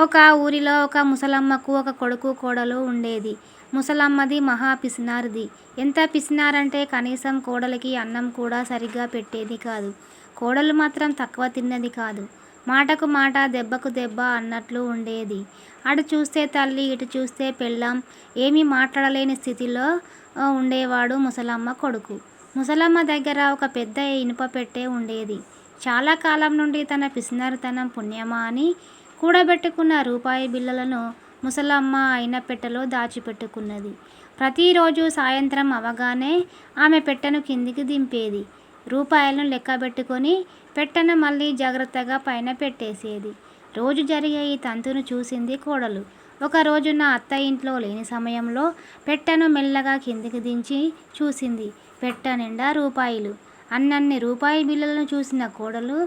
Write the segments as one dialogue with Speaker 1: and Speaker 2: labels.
Speaker 1: ఒక ఊరిలో ఒక ముసలమ్మకు ఒక కొడుకు కోడలు ఉండేది. ముసలమ్మది మహా పిసినారిది. ఎంత పిసినారంటే కనీసం కోడలికి అన్నం కూడా సరిగ్గా పెట్టేది కాదు. కోడలు మాత్రం తక్కువ తిన్నది కాదు. మాటకు మాట దెబ్బకు దెబ్బ అన్నట్లు ఉండేది. అటు చూస్తే తల్లి ఇటు చూస్తే పెళ్ళాం ఏమీ మాట్లాడలేని స్థితిలో ఉండేవాడు ముసలమ్మ కొడుకు. ముసలమ్మ దగ్గర ఒక పెద్ద ఇనుప పెట్టే ఉండేది. చాలా కాలం నుండి తన పిసినారితనం పుణ్యమా అని కూడబెట్టుకున్న రూపాయి బిళ్ళలను ముసలమ్మ అయిన పెట్టెలో దాచిపెట్టుకున్నది. ప్రతిరోజు సాయంత్రం అవగానే ఆమె పెట్టెను కిందికి దింపేది. రూపాయలను లెక్కబెట్టుకుని పెట్టెను మళ్ళీ జాగ్రత్తగా పైన పెట్టేసేది. రోజు జరిగే ఈ తంతును చూసింది కోడలు. ఒక రోజున అత్త ఇంట్లో లేని సమయంలో పెట్టెను మెల్లగా కిందికి దించి చూసింది. పెట్టె నిండా రూపాయలు. అన్నన్ని రూపాయి బిళ్ళలను చూసిన కోడలు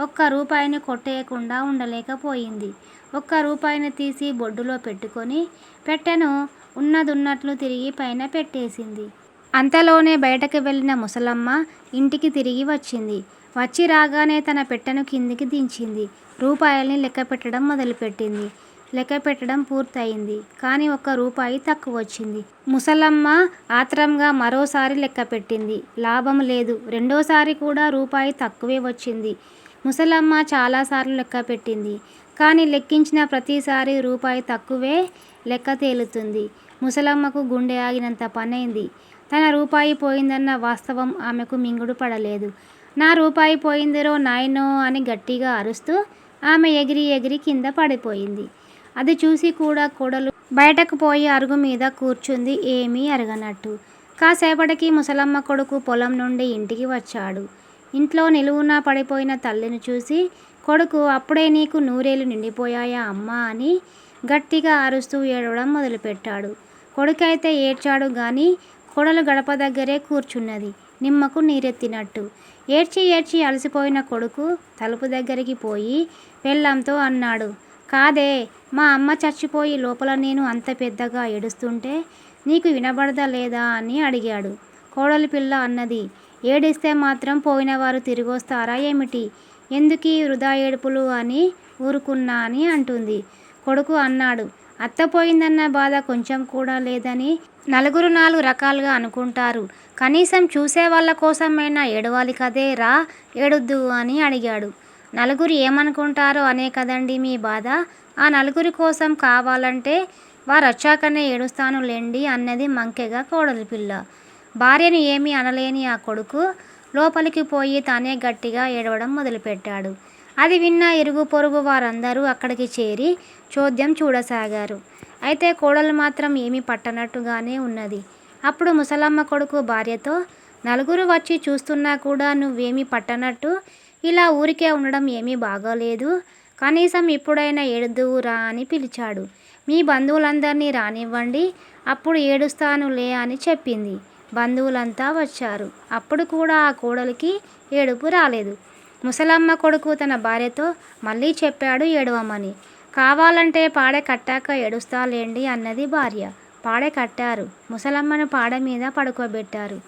Speaker 1: ఒక్క రూపాయిని కొట్టేయకుండా ఉండలేకపోయింది. ఒక్క రూపాయిని తీసి బొడ్డులో పెట్టుకొని పెట్టెను ఉన్నదున్నట్లు తిరిగి పైన పెట్టేసింది. అంతలోనే బయటకు వెళ్ళిన ముసలమ్మ ఇంటికి తిరిగి వచ్చింది. వచ్చి రాగానే తన పెట్టెను కిందికి దించింది. రూపాయల్ని లెక్కపెట్టడం మొదలుపెట్టింది. లెక్కపెట్టడం పూర్తయింది. కానీ ఒక్క రూపాయి తక్కువ వచ్చింది ముసలమ్మ ఆత్రంగా మరోసారి లెక్కపెట్టింది. లాభం లేదు. రెండోసారి కూడా రూపాయి తక్కువే వచ్చింది. ముసలమ్మ చాలాసార్లు లెక్కపెట్టింది. కానీ లెక్కించిన ప్రతిసారి రూపాయి తక్కువే లెక్క తేలుతుంది. ముసలమ్మకు గుండె ఆగినంత పనైంది. తన రూపాయి పోయిందన్న వాస్తవం ఆమెకు మింగుడు పడలేదు. నా రూపాయి పోయిందిరో నాయనో అని గట్టిగా అరుస్తూ ఆమె ఎగిరి ఎగిరి కింద పడిపోయింది. అది చూసి కూడా కోడలు బయటకు పోయి అరుగు మీద కూర్చుంది ఏమీ అరగనట్టు కాసేపటికి ముసలమ్మ కొడుకు పొలం నుండి ఇంటికి వచ్చాడు. ఇంట్లో నిలువునా పడిపోయిన తల్లిని చూసి కొడుకు అప్పుడే నీకు నూరేళ్ళు నిండిపోయాయా అమ్మా అని గట్టిగా అరుస్తూ ఏడవడం మొదలుపెట్టాడు. కొడుకైతే ఏడ్చాడు కానీ కోడలు గడప దగ్గరే కూర్చున్నది నిమ్మకు నీరెత్తినట్టు. ఏడ్చి ఏడ్చి అలసిపోయిన కొడుకు తలుపు దగ్గరికి పోయి పెళ్ళంతో అన్నాడు. కాదే మా అమ్మ చచ్చిపోయి లోపల నేను అంత పెద్దగా ఏడుస్తుంటే నీకు వినబడదా లేదా అని అడిగాడు. కోడలి పిల్ల అన్నది. ఏడిస్తే మాత్రం పోయిన వారు తిరిగొస్తారా ఏమిటి? ఎందుకీ వృధా ఏడుపులు అని ఊరుకున్నా అని అంటుంది. కొడుకు అన్నాడు. అత్త పోయిందన్న బాధ కొంచెం కూడా లేదని నలుగురు నాలుగు రకాలుగా అనుకుంటారు. కనీసం చూసే వాళ్ళ కోసమైనా ఏడవాలి కదే రా ఏడుద్దు అని అడిగాడు. నలుగురు ఏమనుకుంటారో అనే కదండీ మీ బాధ. ఆ నలుగురి కోసం కావాలంటే వారు వచ్చాకనే ఏడుస్తాను లేండి అన్నది మంకెగా కోడలిపిల్ల. భార్యను ఏమీ అనలేని ఆ కొడుకు లోపలికి పోయి తానే గట్టిగా ఏడవడం మొదలుపెట్టాడు. అది విన్న ఇరుగు పొరుగు వారందరూ అక్కడికి చేరి చోద్యం చూడసాగారు. అయితే కోడలు మాత్రం ఏమీ పట్టనట్టుగానే ఉన్నది. అప్పుడు ముసలమ్మ కొడుకు భార్యతో నలుగురు వచ్చి చూస్తున్నా కూడా నువ్వేమీ పట్టనట్టు ఇలా ఊరికే ఉండడం ఏమీ బాగాలేదు. కనీసం ఇప్పుడైనా ఏడుదువురా అని పిలిచాడు. మీ బంధువులందరినీ రానివ్వండి. అప్పుడు ఏడుస్తానులే అని చెప్పింది. బంధువులంతా వచ్చారు. అప్పుడు కూడా ఆ కోడలికి ఏడుపు రాలేదు. ముసలమ్మ కొడుకు తన భార్యతో మళ్ళీ చెప్పాడు ఏడవమని. కావాలంటే పాడె కట్టాక ఏడుస్తాలేండి అన్నది భార్య. పాడె కట్టారు. ముసలమ్మను పాడెమీద పడుకోబెట్టారు.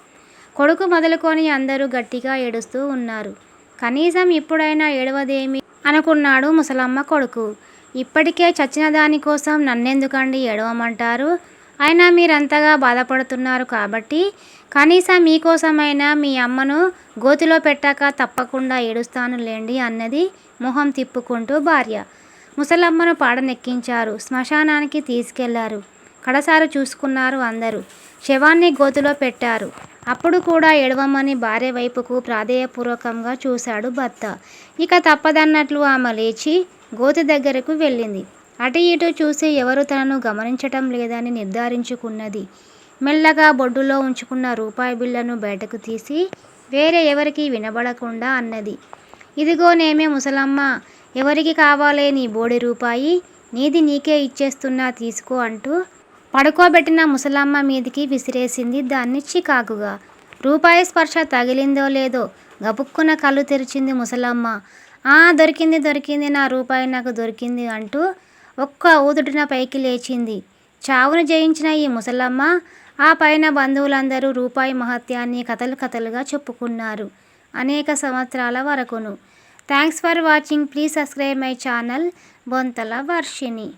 Speaker 1: కొడుకు మొదలుకొని అందరూ గట్టిగా ఏడుస్తూ ఉన్నారు. కనీసం ఇప్పుడైనా ఏడవదేమి అనుకున్నాడు ముసలమ్మ కొడుకు. ఇప్పటికే చచ్చిన దానికోసం నన్నెందుకండి ఏడవమంటారు? అయినా మీరంతగా బాధపడుతున్నారు కాబట్టి కనీసం మీకోసమైనా మీ అమ్మను గోతిలో పెట్టాక తప్పకుండా ఏడుస్తాను లేండి అన్నది మొహం తిప్పుకుంటూ భార్య. ముసలమ్మను పాడనెక్కించారు శ్మశానానికి తీసుకెళ్ళారు. కడసారు చూసుకున్నారు అందరూ. శవాన్ని గోతిలో పెట్టారు. అప్పుడు కూడా ఎడవమ్మని భార్య వైపుకు ప్రాధేయపూర్వకంగా చూశాడు భర్త. ఇక తప్పదన్నట్లు ఆమె లేచి గోతి దగ్గరకు వెళ్ళింది. అటు ఇటు చూసి ఎవరు తనను గమనించటం లేదని నిర్ధారించుకున్నది. మెల్లగా బొడ్డులో ఉంచుకున్న రూపాయి బిళ్ళను బయటకు తీసి వేరే ఎవరికి వినబడకుండా అన్నది. ఇదిగోనేమే ముసలమ్మ ఎవరికి కావాలే నీ బోడి రూపాయి? నీది నీకే ఇచ్చేస్తున్నా తీసుకో అంటూ పడుకోబెట్టిన ముసలమ్మ మీదికి విసిరేసింది దాన్ని చికాకుగా. రూపాయి స్పర్శ తగిలిందో లేదో గబుక్కున కళ్ళు తెరిచింది ముసలమ్మ. ఆ దొరికింది దొరికింది నా రూపాయి నాకు దొరికింది అంటూ ఒక్క ఊదుడున పైకి లేచింది. చావును జయించిన ఈ ముసలమ్మ ఆ పైన బంధువులందరూ రూపాయి మహత్యాన్ని కథలు కథలుగా చెప్పుకున్నారు అనేక సంవత్సరాల వరకును. Thanks for watching please subscribe my channel Bonthala Varshini